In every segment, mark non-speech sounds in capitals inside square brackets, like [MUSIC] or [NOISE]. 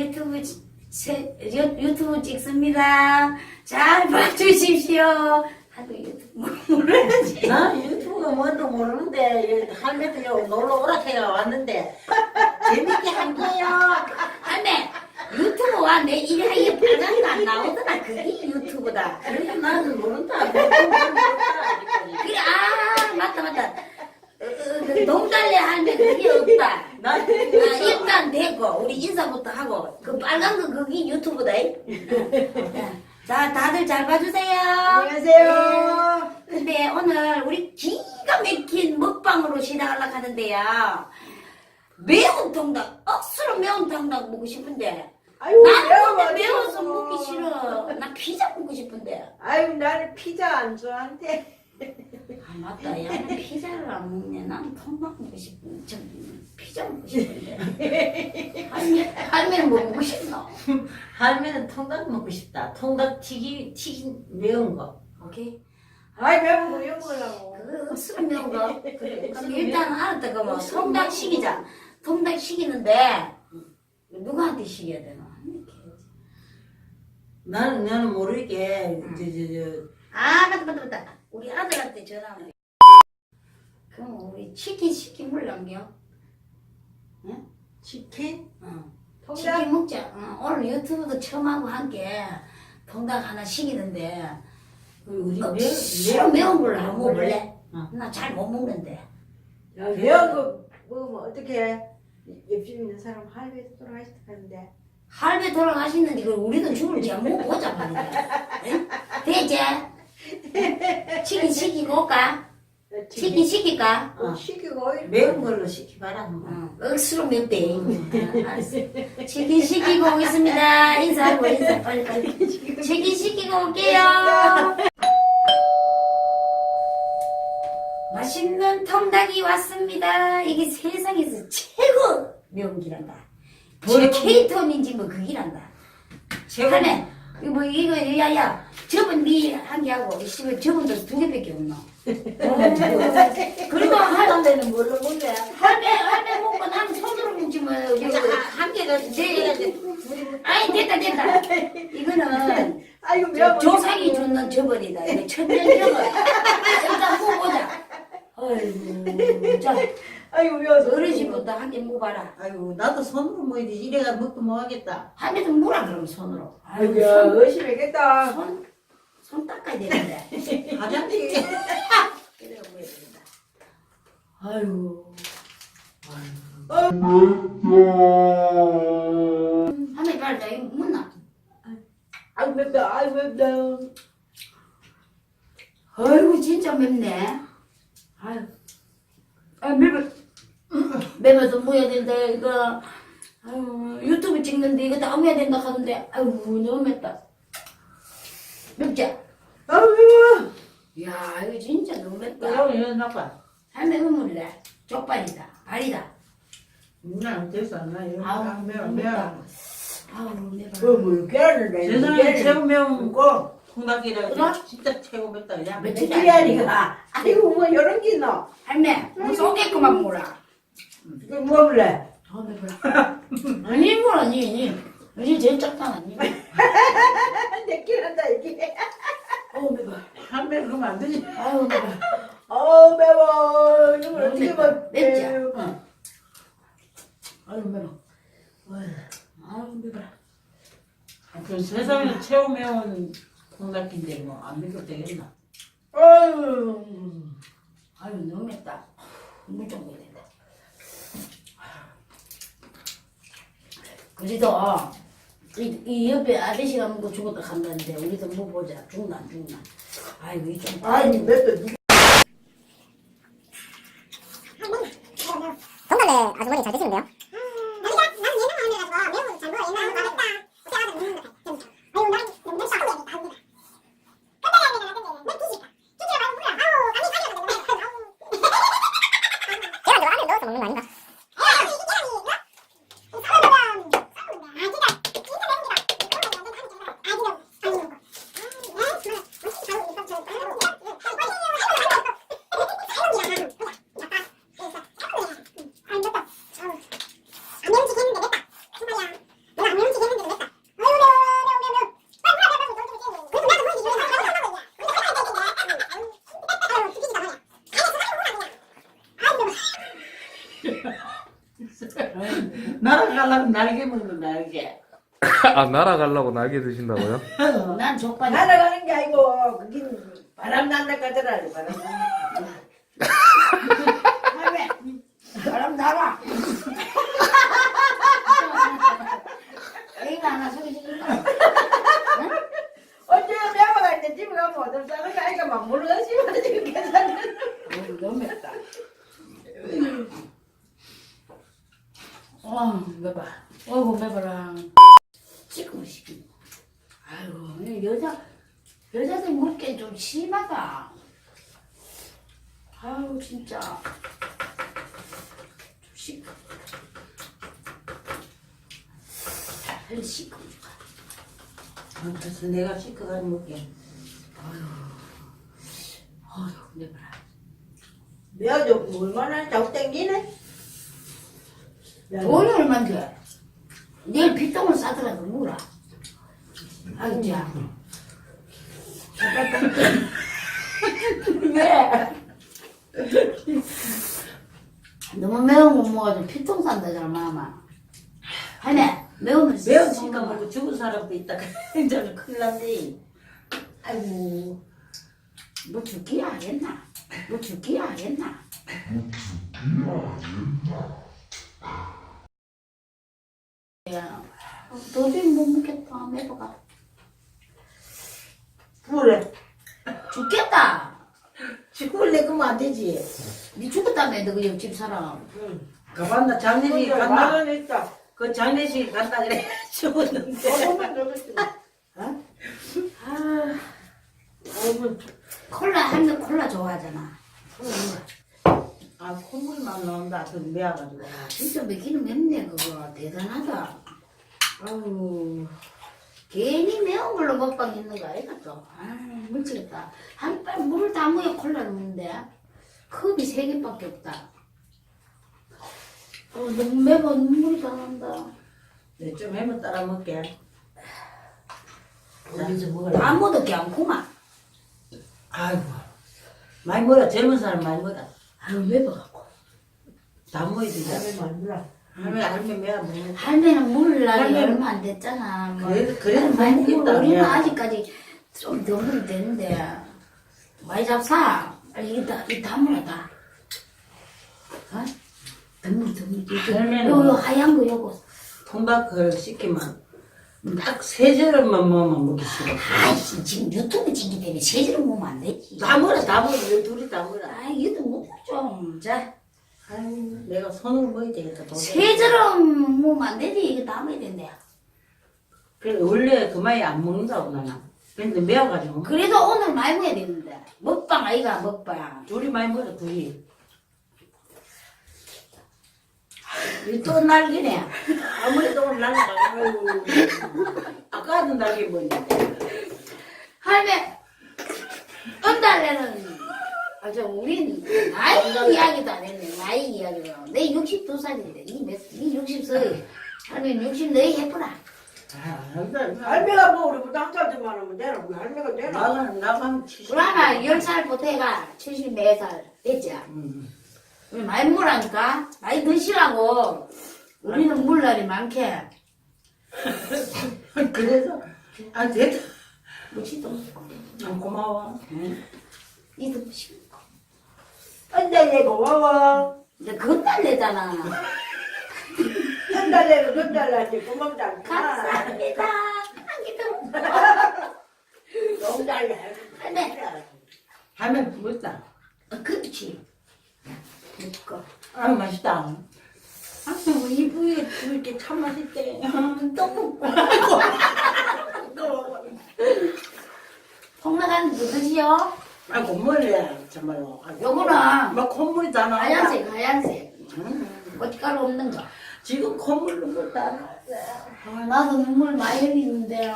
유튜브 유- 유튜브 찍습니다. 잘 봐주십시오. 하도 유튜브 모르지. 나 유튜브가 뭔도 모르는데 할매도 여기 놀러 오락해가 왔는데 재밌게 한 거예요. 안돼 유튜브 와 내 이하에 빨간 거안 나오더라. 그게 유튜브다. 그래 나는 모른다. 모른다. 그래 아 맞다 맞다. 어, 어, 그 동달래 할매 그게 없다. 나 아, 일단 되고 우리 인사부터 하고 그 빨간 거 그게 유튜브다. 자 다들 잘 봐주세요. 안녕하세요. 근데 오늘 우리 기가 막힌 먹방으로 시작하려고 하는데요. 매운 통닭, 억수로 매운 통닭 먹고 싶은데 아유, 나는 매워, 근데 매워서 매워. 먹기 싫어. 나 피자 먹고 싶은데. 아유, 나는 피자 안 좋아한대. 아 맞다. 야, 는 피자를 안 먹네. 난 통닭 먹고 싶은. 저 피자 먹고 싶은데. [LAUGHS] 할매, 할매는 뭐 먹고 싶노? 할매는 통닭 먹고 싶다. 통닭 튀기 튀긴 매운 거. 오케이. 아이, 매운 거 이런 거라고. 그 억수로 매운 거. 그래. 그럼 일단 알았다. 그러면 통닭 시키자. 통닭 시키는데 누구한테 시켜야 되나? 나는 나는 모르게 저저저 아 맞다 맞다 맞다. 우리 아들한테 전화하면. 그럼 우리 치킨 시킨 물랑겨. 치킨 응. 통닭? 치킨 먹자. 응. 오늘 유튜브도 처음 하고 함께 통닭 하나 시키는데 우리 어, 매 매운 걸로 한번 먹을래? 응. 나잘 못 먹는데. 야, 매운 거 먹으면 어떡해. 옆집 있는 사람 할배 돌아가셨다는데. 할배 돌아가시는데 그 우리도 죽을지 한번 보자 말이야. 응? 되지? [LAUGHS] 치킨 시키고 올까? 치킨 시킬까? 어, 시키고 이렇게. 매운 걸로 시키봐라. 응. 억수로 맵대. 응, 알았어. 치킨 시키고 오겠습니다. 인사하고 인사 빨리 빨리. 치킨 시키고 올게요. [LAUGHS] 맛있는 통닭이 왔습니다. 이게 세상에서 최고 매운 기란다. 뭘 케이톤인지 뭐 그 기란다. 최고 하네. 이거 뭐 이거 야야 저번 니한 개 하고 씨발 저번도 두 개밖에 없노. 그리고 할 할매는 뭘로 먹래? 할매 할매 먹고 난 손으로 먹지 뭐 이거 한 개가 네. 아니 됐다 됐다. 이거는 아이고, 저. 조상이 주는 저번이다. 이거 천년 저번. 일단 먹어보자. 어이구 자 [LAUGHS] 아이고, 매워서. 어르신부터 한개 먹어봐라. 아이고 나도 손으로 먹어야지 이래가 먹고 뭐 하겠다. 할매도 물어 그럼 손으로. 아이고 아이고, 손, 의심이겠다. 손, 손 닦아야 되는데. [LAUGHS] 화장실 [LAUGHS] 그래 먹어야 된다. 아이고 할매 빨리 나 이거 묻나? 아이고, 맵다. 아이고, 맵다. 아이고 진짜 맵네. 아유, 아 맵어. 맵어도 뭐야 된다 이거. 아유 유튜브 찍는데 이거 다 먹어야 된다 하는데 아이고 너무 맵다. 맵지? 아이고, 매워. 야 이거 진짜 너무 맵다. 그럼 이거 나빠. 할매 먹을래? 족발이다. 발이다. 나 됐어 나 이거. 아우 아, 매워, 매워. 아우 맵어. 뭐, 뭐, 깨는데. 세상에 최고 매운 거 통닭이라 그래? 진짜 최고 맵다 야 맵지? 찌리아니가. 아이고, 뭐, 이런 게 있노. 할매 뭐 쏘게끔만 먹어라. 이거 먹을래? 더 맵어라. 아니 뭐라 니. 니 제일 작잖아 니. 내끼 한다, 이게. 어우 매워. 한배 그러면 안 되지. 아우 매워. 어 매워 이걸 어떻게 맵다. 먹 맵지? 응. 아유 매워. 아유 매워. 그 세상에 최고 매운 통닭인데 뭐안 먹어도 되겠나? 어휴 아유 너무 맵다. 물좀 먹어야 된다. 그래도 이, 이 옆에 아저씨가 먹고 죽었다 간다는데 우리도 먹어보자. 죽나 안 죽나. 아이고 이좀 아니 맵다 정말래 아주머니 잘 드시는데요? 나는 나는 옛날 마음이라서 매운 거잘 먹어 옛날 마음이다 어때 알아서 먹는 거 같아 아유 나는 너무 맵다 아우 맵다 아우 맵다 근데 근데 근데 맵 뒤집다 뒤집어 말고 몰라 아우 아니 아니 아니 아우 계란 좀 안에 넣어서 먹는 거 아닌가? 아니 이게 계란이 이거? 삶으면 삶으면 아 진짜 진짜 매운 게다 이거 먹으면 안 돼, 안 돼, 안 돼. 아 진짜 아니 먹어 아 네? 맛있게 잘 먹고 있어 저 아유 맛있게 잘 먹고 있어 날아가려면 날개 먹는 날개. [LAUGHS] 아 날아가려고 날개 드신다고요? [LAUGHS] 난 족발이. 날아가는 게 아니고 그긴 바람 난다 가더라 바람 난다. [LAUGHS] 바람 나와. 애가 하나 소리 지른다. 어째 매화가 이제 집에 가면 어떤 싸는 거 아이가 막 물러가 씹어 지금 계산을 어우, 너무 맵다. 어, 매봐. 어이구, 매봐라. 지금 시키. 아이고, 이 여자, 여자들 먹기 좀 심하다. 아유, 진짜. 좀 시끄. 빨리 시끄. 아, 그래서 내가 시커가 먹게. 아유, 매봐라. 매화 좀 얼마나 자꾸 땡기네 돈이 얼만데? 내일 빗똥을 싸더라도 물어. 아유, 자. [LAUGHS] 왜? 너무 매운 거 먹어도 피똥 산다잖아, 마마. 하네, 매우면 매운 치가 먹고 죽은 사람도 있다. 저는 [LAUGHS] 큰일 났네. 아이고. 뭐 죽기야 하겠나? 뭐 죽기야 하겠나? 야, 도저히 못 먹겠다, 매버가. 그래. 죽겠다! 죽을 내거면 안 되지. 니 죽었다며, 너그 옆집 사람. 가봤나 장례식 간다. 만원 있다 그 장례식 간다 그래. 죽었는데. 조금만 더 있지 아, 콜라, 한명 콜라 좋아하잖아. 아 콧물만 나온다. 그 매워가지고. 진짜 먹기는 맵네, 그거. 대단하다. 아우, 괜히 매운 걸로 먹방 있는 거 아이가 또. 아, 미치겠다. 한빨 물을 다 모여 콜라를 먹는데, 컵이 세 개밖에 없다. 어, 너무 매워 눈물이 다 난다. 네, 좀 해면 따라 먹게. 어디서 먹을래? 안 먹을게 않구만. 아이고. 많이 먹어. 젊은 사람 많이 먹어. 아유, 매워갖고. 다 먹어야 되지. 할머니 몰라 할머니, 할머니 매워 먹는 할매는 물을 날이 할매는- 얼마 안 됐잖아. 뭐. 그래, 그래, 많이 먹겠다, 먹어. 우리는 그냥. 아직까지 좀 너무 되는데. 많이 잡사. 빨리 이다, 이 다물어 다. 어? 드물, 드물. 요, 요 하얀 거 요거. 통닭을 시키면 딱 세 절만 먹으면 먹기 싫어. 아이씨, 지금 유튜브 찍기 때문에 세제를 먹으면 안 되지. 다 먹어, 다 먹어. 이 둘이 다 먹어. 아, 이것도 먹고 좀. 자, 아유, 내가 손으로 먹어야 되겠다. 돈. 세제는 먹으면 안 되지. 이거 다 먹어야 된대. 그래, 원래 그만이 안 먹는다고 나는. 근데 매워가지고. 그래도 오늘 많이 먹어야 되는데. 먹방 아이가, 먹방. 둘이 많이 먹어, 둘이. 이 또 날기네. 아무래도 오늘 날라가. 아까도 날개 먹는데. 할매, 언달래는, 아, 저, 우린, 나이 이야기도 안 했네, 나이 이야기도. 내 62살인데, 니 몇, 니 60세. 할매 60, 너희 예쁘라. 아, 안 돼. 할매가 뭐 우리보다 한살좀 많으면 되나 우리 할매가 되나 나가, 나가면 70. 그러나 10살부터 해가 74살 됐지? 음. 많이 물라니까? 많이 드시라고. 우리는 물날이 많게. 그래서, 아, 됐다. 무시도. 아, 고마워. 이도 무시. 한달에 고마워 근데 그건 달래잖아. 한달에 건달에 고맙다 않구나 감사합니다. 한기도. 농달래 할매. 하면 부었다. 어, 그렇지. 먹고. 아, 맛있다. 아유, 이 부위에 이렇게 참 맛있대. 또 먹고. 콩나간 누구지요? 아, 콧물이야, 정말로. 아, 요거는 막 콧물이 다 나온다. 하얀색, 하얀색. 음. 고춧가루 없는 거. 지금 콧물 넣고 다 아, 나도 눈물 많이 흘리는데.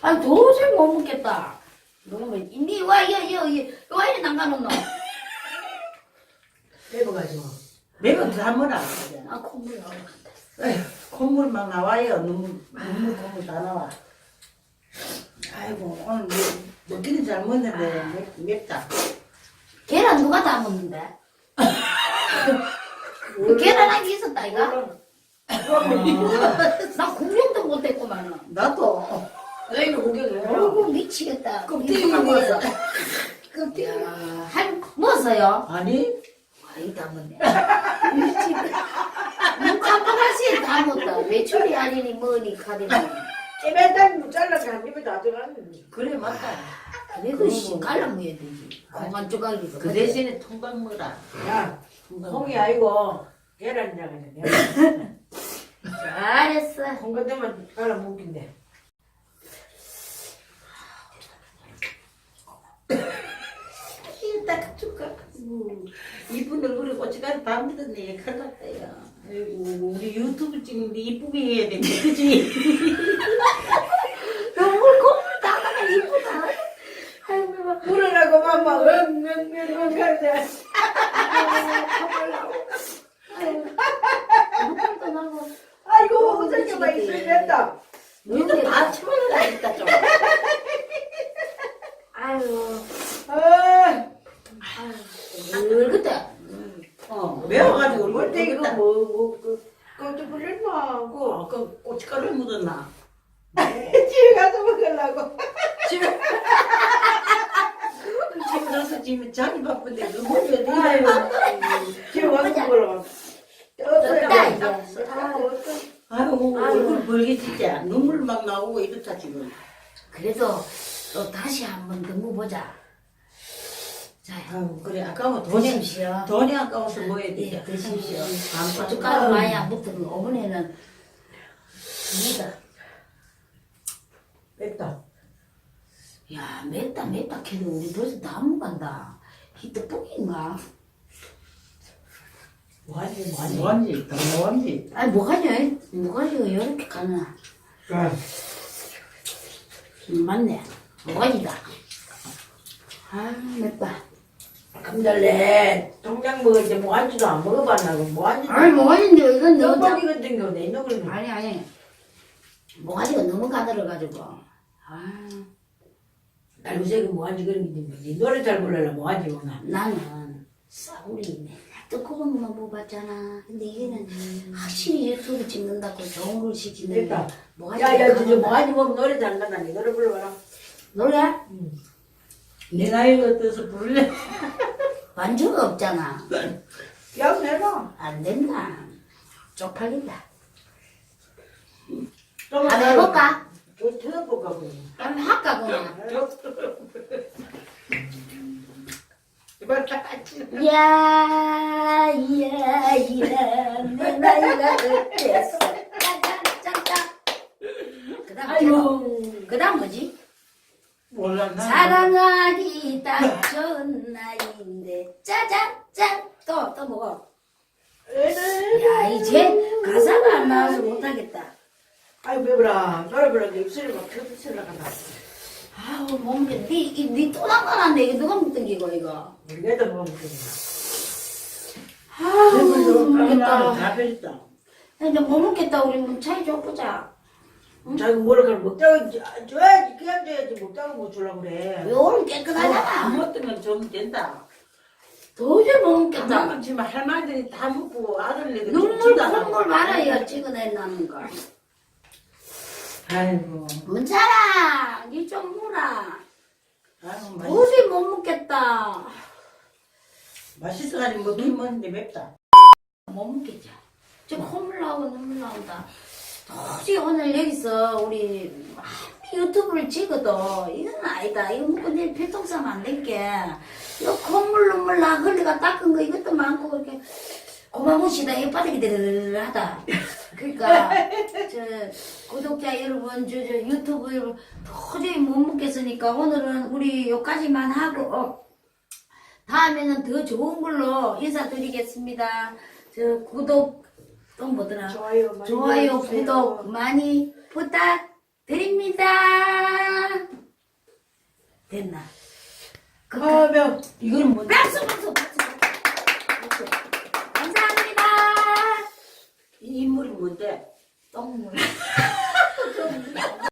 아니, 도저히 못 먹겠다. 너무, 니 와, 여, 여, 여, 와, 이래 남가놓노. 빼버가지고 내가 다 먹어. 아, 콧물 나올것 같아. 에휴, 콧물 막 나와요. 눈물, 눈물, 콧물 다 나와. 아이고, 오늘 뭐, 먹기는 잘 먹는데 맵, 맵다. 계란 누가 다 먹는데? [LAUGHS] 그 계란 한 개 있었다, 이거? 나 구경도 못했구만. 나도 너희는 구경을 해. 어이구 미치겠다. 껍데기만 먹었어. 야, 한 먹었어요? 아니 아이 다 먹네. 깜빡하시 다 먹다. 외출이 아니니 뭐니 가더니. 깨매단 잘라서 한 입에 다 들어갔는데. 그래 맞다. 그래도 씨 갈라 먹어야 되지. 공간 조각이서. 그 대신에 통닭 먹어라. 야, 콩이 아니고 계란이라고 하네. 잘했어. 콩 같으면 깔아 먹긴데. 딱 줄까? 이쁜 얼굴에 고춧가루 다 묻었네. 큰일 났다, 야. 아이고, 우리 유튜브 찍는데 이쁘게 해야 되는데, 그지? 너물 콧물 나가라 이쁘다. 아이고 막 물으라고 맘마 응응응응 하는데. 아이고 어저께만 있으면 됐다. 너희들 다 쳐먹어라, 있다, 좀. 아유. 아, 늘 그때. 어, 매워가지고 얼굴 얼때 이거 땡겼다. 뭐뭐그 깜짝 놀랐나? 어, 그 고춧가루 묻었나? 집에 가서 먹으려고. 집에. 집에 가서 지금 자기 바쁜데 누구 줘야 돼? 아이고 집에 와서 먹으려고. 됐 다. 아이고, 얼굴 벌게 진짜. 눈물 막 나오고 이렇다, 지금. 그래도 또 다시 한번 등구보자. 자, 아유, 그래, 아까워. 돈이, 드십시오. 돈이 아까워서 뭐 해야 예, 돼? 드십시오. 안 고춧가루 많이 안 붙은 오븐에는 니다 됐다. 야, 맵다 맵다 해도 우리 벌써 다 먹간다. 이 떡볶이인가? 뭐하지, 뭐하지? 뭐하지? 더 뭐하지? 아니 뭐가냐? 뭐가지고 이렇게 가나? 음, 맞네. 뭐가지다. 아 맵다. 감달래 통장 먹을 때 뭐한지도 안 먹어봤나고 뭐한지. 아니 뭐가지인데 이건 너무 짜. 떡볶이 같은 거내 걸. 아니 아니. 뭐가지가 너무 가늘어가지고. 아그 뭐한지 그런 게 있는데 노래 잘 불러라 뭐한지 모나. 나는 싸구리네. 뜨거운 것만 먹어봤잖아. 근데 이게는 확실히 유튜브 찍는다고 좋은 걸 시키는데 됐다. 뭐가지? 야야 진짜 뭐한지 보면 노래 잘 나가 니 노래 불러봐라. 노래? 내 나이가 어때서 부를래? [LAUGHS] 완주가 없잖아. 야 내가. 안 된다. 쪽팔린다. 좀 한번 해볼까? 저 들어볼까 보니. 한번 할까 보나. 야, 야, 야, 내 나이가 어땠어? 그 다음. 그 뭐지? 몰라, 나. 사랑하기 딱 좋은 나이인데, 짜잔짠. 또, 또 뭐고? 야, 이제 가사가 안 나와서 못하겠다. 아이고 배불아 노래 부르는데 입술이 막 펴서 나간다. 아우, 뭔게, 니, 이- 니또 나가는데, 이거 누가 먹던 기고, 이거? 우리가 먹으면 되겠다. 아우, 못 먹겠다. 다 뺐다. 근데 못 먹겠다, 우리 뭐 차이 좀 보자. 자기 그래 먹다가 줘- 줘야지 그냥 줘야지 먹다가 못 주려고 그래. 요런 안 깨끗하잖아. 먹던 건좀 된다. 도저히 못 먹겠다. 안 지금 할머니들이 다 먹고 아들네들 눈물, 콧물 말아야 찍어내는 거. 아이고, 문차라, 니좀 물어. 아이고, 맛- 도저히 못 먹겠다. 맛있어가지고 먹긴 먹는데 맵다. 못 먹겠죠. 지금 콧물 나오고 눈물 나온다. 도저히 오늘 여기서 우리 아무리 유튜브를 찍어도 이건 아니다. 이거 먹고 내일 필통 싸면 안 될게. 이거 콧물 눈물 나 흘리가 닦은 거 이것도 많고 이렇게 고마무시다 혓바닥이 드르르하다. 그러니까 저 구독자 여러분 저, 저 유튜브 여러분 도저히 못 먹겠으니까 오늘은 우리 여기까지만 하고 어, 다음에는 더 좋은 걸로 인사드리겠습니다. 저 구독 또 뭐더라? 좋아요 많이 좋아요, 눌러주세요. 구독 많이 부탁드립니다. 됐나? 그, 아 명. 이거는 뭔데? 박수, 박수. 박수. 감사합니다. 이 인물이 뭔데? 똥물. [LAUGHS]